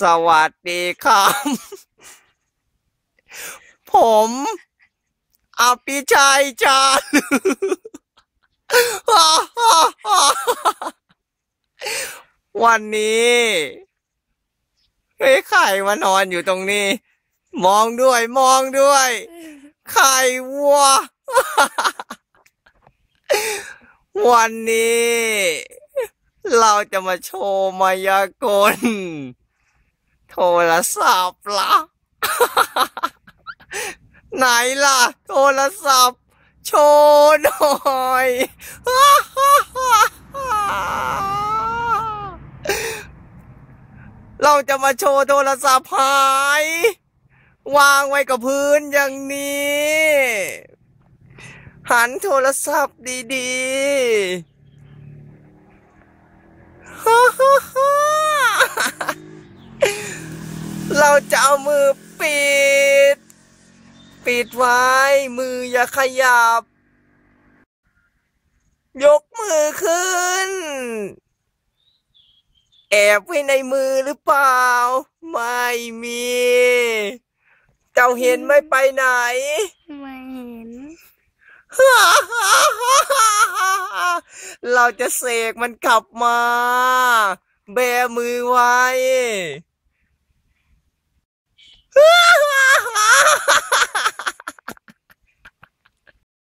สวัสดีครับ ผมอภิชัยจารึวันนี้เฮ้ยไข่มานอนอยู่ตรงนี้ มองด้วยมองด้วย ไข่วัว วันนี้ เราจะมาโชว์มายากล โทรศัพท์ล่ะ ไหนล่ะ โทรศัพท์ โชว์หน่อยเราจะมาโชว์โทรศัพท์หายวางไว้กับพื้นอย่างนี้ หันโทรศัพท์ดีๆ เราจะเอามือปิด ปิดไว้ มืออย่าขยับ ยกมือขึ้น แอบไว้ในมือหรือเปล่า ไม่มี เจ้าเห็นไม่ไปไหน ไม่เห็น เราจะเสกมันกลับมา แบมือไว้